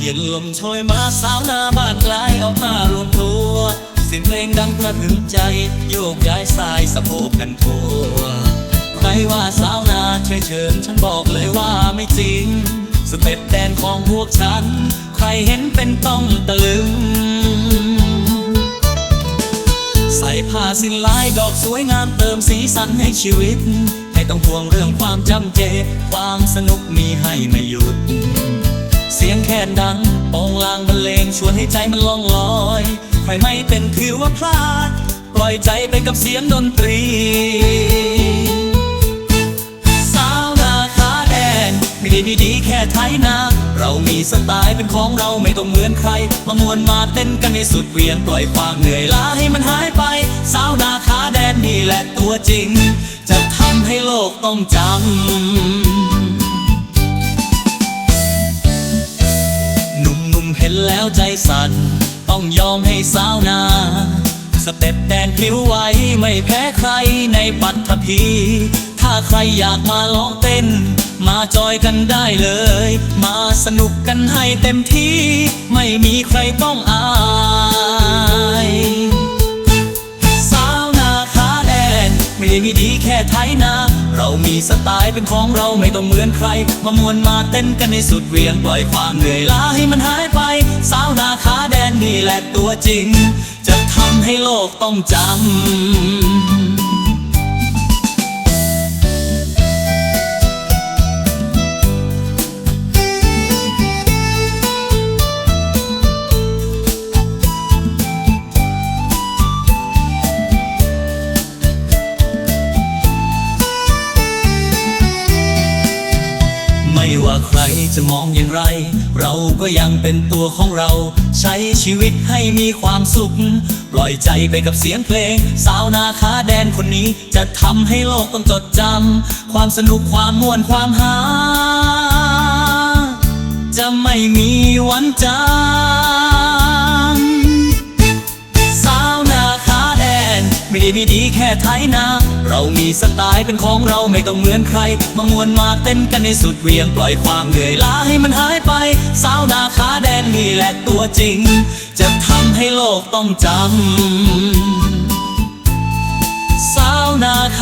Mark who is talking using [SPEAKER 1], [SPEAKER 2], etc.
[SPEAKER 1] เย็นลมโชยมาสาวหน้าบ้านกลายออกมารวมตัวสียงเพลงดังกระหึ่มใจ โยกย้ายสายสะโพกกันทั่วใครว่าสาวนาเฉยเชิญฉันบอกเลยว่าไม่จริง สเต็ปแดนของพวกฉัน ใครเห็นเป็นต้องตะลึง สิ้นลายดอกสวยงามเติมสีสันให้ชีวิตให้ต้องห่วงเรื่องความจำเจ ความสนุกมีให้ไม่หยุด เสียงแคนดังปองลางบรรเลงชวนให้ใจมันล่องลอยใครไม่เป็นถือว่าพลาด ปล่อยใจไปกับเสียงดนตรีสาวนาขาแดนไม่ได้มีดีแค่ไทยนะเรามีสไตล์เป็นของเราไม่ต้องเหมือนใคร มามวนมาเต้นกันให้สุดเวียนปล่อยความเหนื่อยล้าให้มันหาย แหละตัวจริง จะทำให้โลกต้องจำหนุ่มๆเห็นแล้วใจสั่น ต้องยอมให้สาวนาสเต็ปแดนพลิ้วไหวไม่แพ้ใครในปัตภี ถ้าใครอยากมาลองเต้น มาจอยกันได้เลย มาสนุกกันให้เต็มที่ ไม่มีใครต้องอาย นไม่ด้มีดีแค่ไทยนา เรามีสไตล์เป็นของเราไม่ต้องเหมือนใคร มามวนมาเต้นกันในสุดเวียงปล่อยความเหนื่อยล้าให้มันหายไป สาวนาขาแดนนี่แหละตัวจริง จะทำให้โลกต้องจำ จะมองอย่างไร เราก็ยังเป็นตัวของเรา ใช้ชีวิตให้มีความสุข ปล่อยใจไปกับเสียงเพลง สาวนาคาแดนคนนี้จะทำให้โลกต้องจดจำความสนุกความม่วนความหา จะไม่มีวันจาง ไม่ได้มีดีแค่ไทยนา เรามีสไตล์เป็นของเราไม่ต้องเหมือนใคร มามวนมาเต้นกันในสุดเวียงปล่อยความเหนื่อยล้าให้มันหายไป สาวนาขาแดนนี่แหละตัวจริง จะทำให้โลกต้องจำสาวนาขา